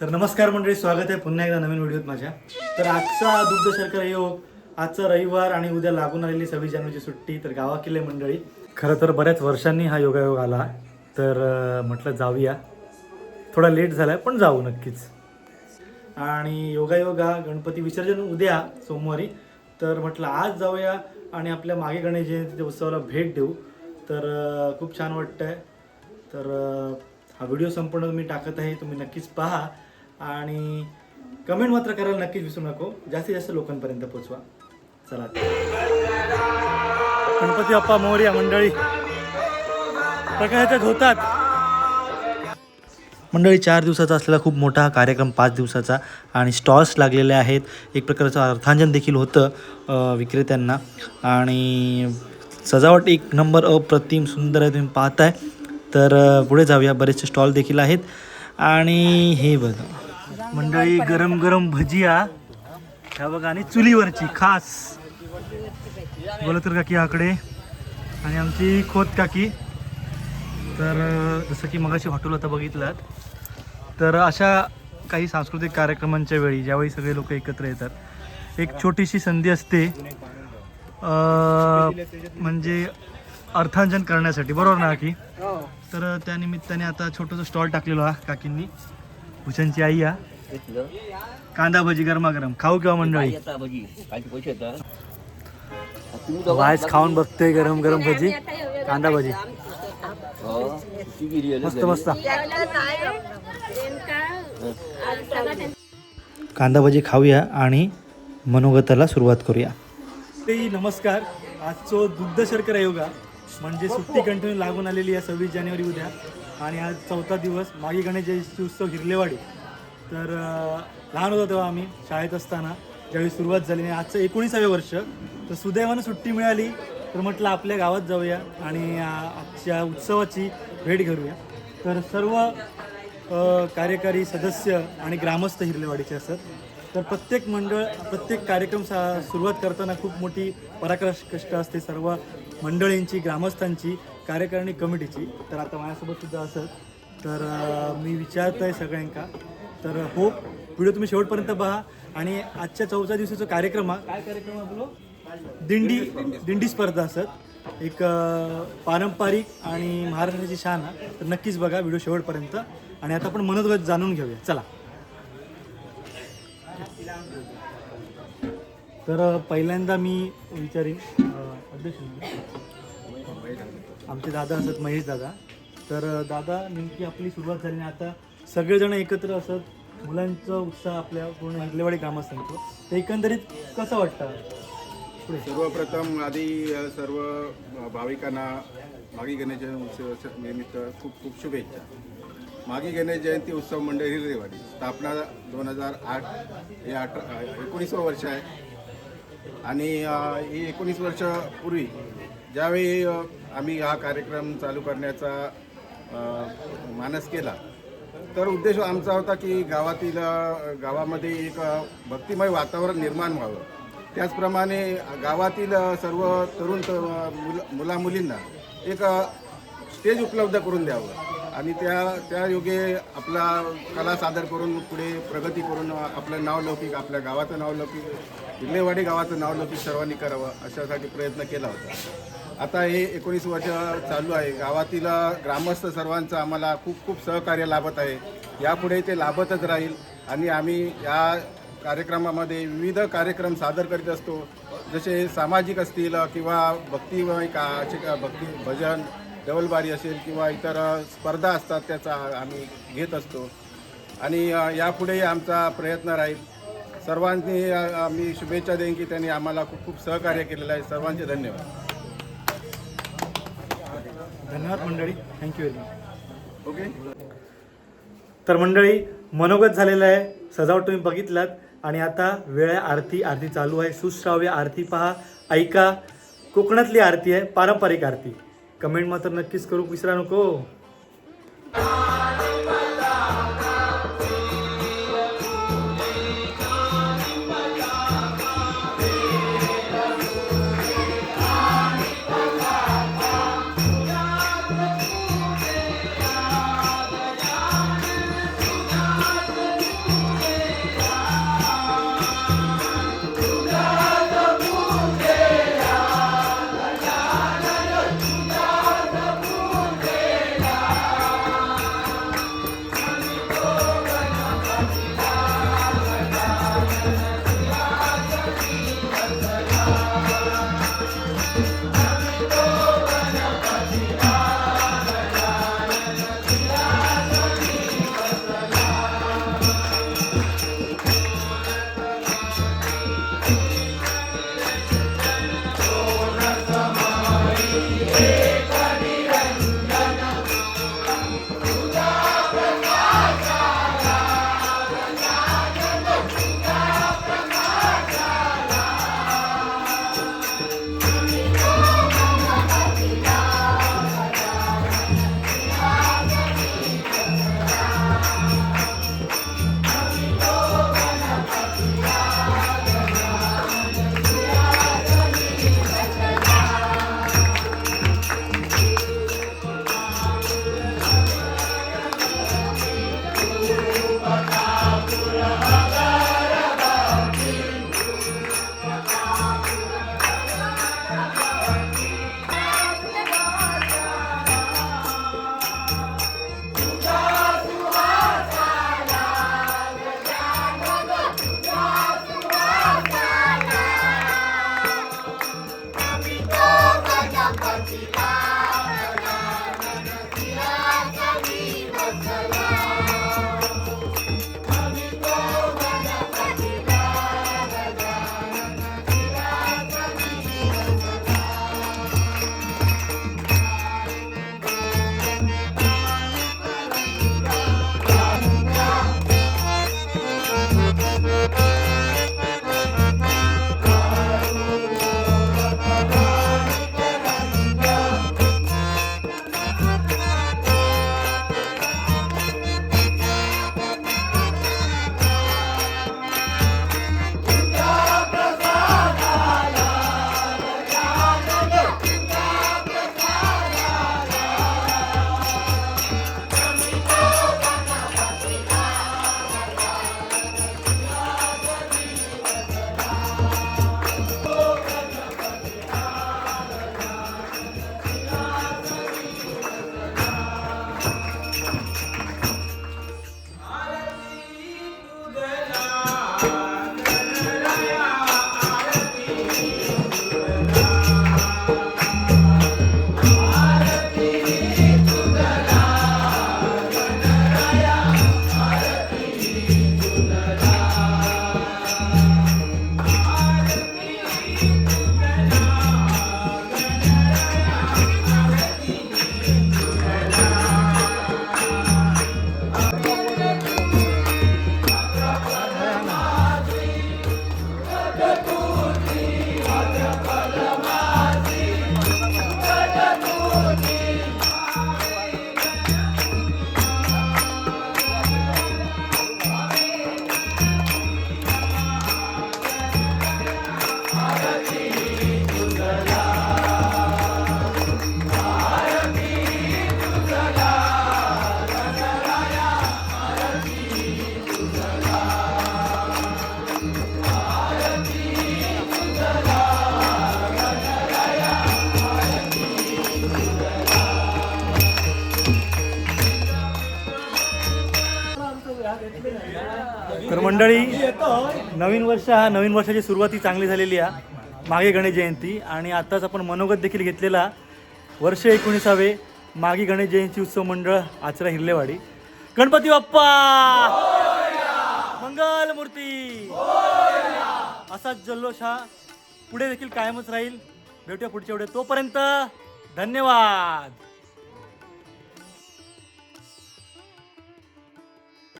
तर नमस्कार मंडळी स्वागत आहे पुन्हा एकदा नवीन व्हिडिओत माझ्या. तर आजचा दुग्ध शर्करा योग आजचा रविवार आणि उद्या लागून आलेली सव्वीस जानेवारीची सुट्टी तर गावाकिल्ले मंडळी. खरं तर बऱ्याच वर्षांनी हा योगायोग आला तर म्हटलं जाऊया. थोडा लेट झाला पण जाऊ नक्कीच. आणि योगायोगा गणपती विसर्जन उद्या सोमवारी. तर म्हटलं आज जाऊया आणि आपल्या मागे गणेश जयंतीच्या उत्सवाला भेट देऊ. तर खूप छान वाटतंय. तर हा व्हिडिओ संपूर्ण मी टाकत आहे तुम्ही नक्कीच पहा. आणि कमेंट मात्र करायला नक्कीच विसरू नको. जास्तीत जास्त लोकांपर्यंत पोचवा चला. गणपती बाप्पा मोर्या मंडळी. प्रकाशाच्या होतात मंडळी चार दिवसाचा असलेला खूप मोठा हा कार्यक्रम पाच दिवसाचा आणि स्टॉल्स लागलेले आहेत. एक प्रकारचं अर्थांजन देखील होतं विक्रेत्यांना. आणि सजावट एक नंबर अप्रतिम सुंदर आहे तुम्ही पाहताय. तर पुढे जाऊया. बरेचसे स्टॉल देखील आहेत. आणि हे बघा. मंडळी गरम गरम भजिया. ह्या बघा आणि चुलीवरची खास. बोलत काकी आकडे. आणि आमची खोत काकी. तर जसं की मगाशी हॉटेल आता बघितलात. तर अशा काही सांस्कृतिक कार्यक्रमांच्या वेळी ज्यावेळी सगळे लोक एकत्र येतात एक छोटीशी संधी असते. अ, म्हणजे अर्थांजन करण्यासाठी. बरोबर ना की तर त्या निमित्ताने आता छोटंसं स्टॉल टाकलेलो हा काकींनी. भूषणची आई या कांदा भजी गरमागरम. खाऊ किंवा मंडळी? वायच खाऊन बघते गरम गरम भजी. कांदा भजी. मस्त मस्त. कांदा भजी खाऊया आणि मनोगताला सुरुवात करूया. नमस्कार. आजचो दुग्ध शर्करा योगा म्हणजे सुट्टी कंटिन्यू लागून आलेली आहे सव्वीस जानेवारी उद्या. आणि आज चौथा दिवस मागे गणेश जयंती उत्सव हिरलेवाडी. तर लहान होतो तेव्हा आम्ही शाळेत असताना ज्यावेळी सुरुवात झाली आणि आजचं एकोणीसावे वर्ष तर सुदैवानं सुट्टी मिळाली तर म्हटलं आपल्या गावात जाऊया आणि आजच्या उत्सवाची भेट घेऊया. तर सर्व कार्यकारी सदस्य आणि ग्रामस्थ हिरलेवाडीचे असतात. तर प्रत्येक मंडळ प्रत्येक कार्यक्रम सा सुरुवात करताना खूप मोठी पराक्रश कष्ट असते सर्व मंडळींची ग्रामस्थांची कार्यकारिणी कमिटीची. तर आता माझ्यासोबत सुद्धा असत. तर मी विचारत आहे सगळ्यांका तर होप व्हिडिओ तुम्ही शेवटपर्यंत पहा आणि आजच्या चौथ्या दिवसाचा कार्यक्रम हा काय कार्यक्रम आहे बोलो? दिंडी दिंडी स्पर्धा असत एक पारंपरिक आणि महाराष्ट्राची शान. तर नक्कीच बघा व्हिडिओ शेवटपर्यंत. आणि आता आपण मनोगत जाणून घेऊया. चला. तर पहिल्यांदा मी विचारीन अध्यक्ष आमचे दादा असत महेश दादा. तर दादा नेमकी आपली सुरुवात झाली आणि आता सगळेजण एकत्र असत. मुलांचा उत्साह आपल्या पूर्ण हिरलेवाडी ग्रामस्थांचं तर एकंदरीत कसं वाटतं? सर्वप्रथम आधी सर्व भाविकांना मागी गणेश जयंती निमित्त खूप खूप शुभेच्छा. मागी गणेश जयंती उत्सव मंडळ हिररेवाडी स्थापना दोन हजार आठ हे अठरा एकोणीसवं वर्ष आहे. आणि ही एकोणीस वर्ष पूर्वी ज्यावेळी आम्ही हा कार्यक्रम चालू करण्याचा मानस केला तर उद्देश आमचा होता की गावातील गावामध्ये एक भक्तिमय वातावरण निर्माण व्हावं. त्याचप्रमाणे गावातील सर्व तरुण तर मुला मुलामुलींना एक स्टेज उपलब्ध करून द्यावं. आणि त्या त्या योगे आपला कला सादर करून पुढे प्रगती करून आपलं नावलौकिक आपल्या गावाचं नावलौकिक विल्हेवाडी गावाचं नावलौकिक सर्वांनी करावं अशासाठी प्रयत्न केला होता. आता हे एकोणीस वर्ष चालू आहे. गावातील ग्रामस्थ सर्वांचं आम्हाला खूप खूप सहकार्य लाभत आहे. यापुढे ते लाभतच राहील आणि आम्ही या कार्यक्रमामध्ये विविध कार्यक्रम सादर करीत असतो. जसे सामाजिक असतील किंवा भक्तिमय का असे का भक्ती भजन डबलबारी असेल किंवा इतर स्पर्धा असतात त्याचा आम्ही घेत असतो. आणि यापुढेही आमचा प्रयत्न राहील. सर्वांनी आम्ही शुभेच्छा देईन की त्यांनी आम्हाला खूप खूप सहकार्य केलेलं आहे. सर्वांचे धन्यवाद. धन्यवाद मंडळी. थँक्यू व्हेरी मच ओके तर मंडळी मनोगत झालेलं आहे. सजावट तुम्ही बघितलात. आणि आता वेळ आहे आरती. आरती चालू आहे. सुश्राव्य आरती पहा. ऐका कोकणातली आरती आहे पारंपरिक आरती. कमेंट मात्र नक्कीच करू विसरा नको. तर मंडळी नवीन वर्ष हा नवीन वर्षाची सुरुवाती चांगली झालेली आहे. मागे गणेश जयंती आणि आताच आपण मनोगत देखील घेतलेला वर्ष एकोणीसावे मागे गणेश जयंती उत्सव मंडळ आचरा हिरलेवाडी. गणपती बाप्पा! मंगल मूर्ती! असाच जल्लोष हा पुढे देखील कायमच राहील. भेटूया पुढच्या वेळे तोपर्यंत धन्यवाद!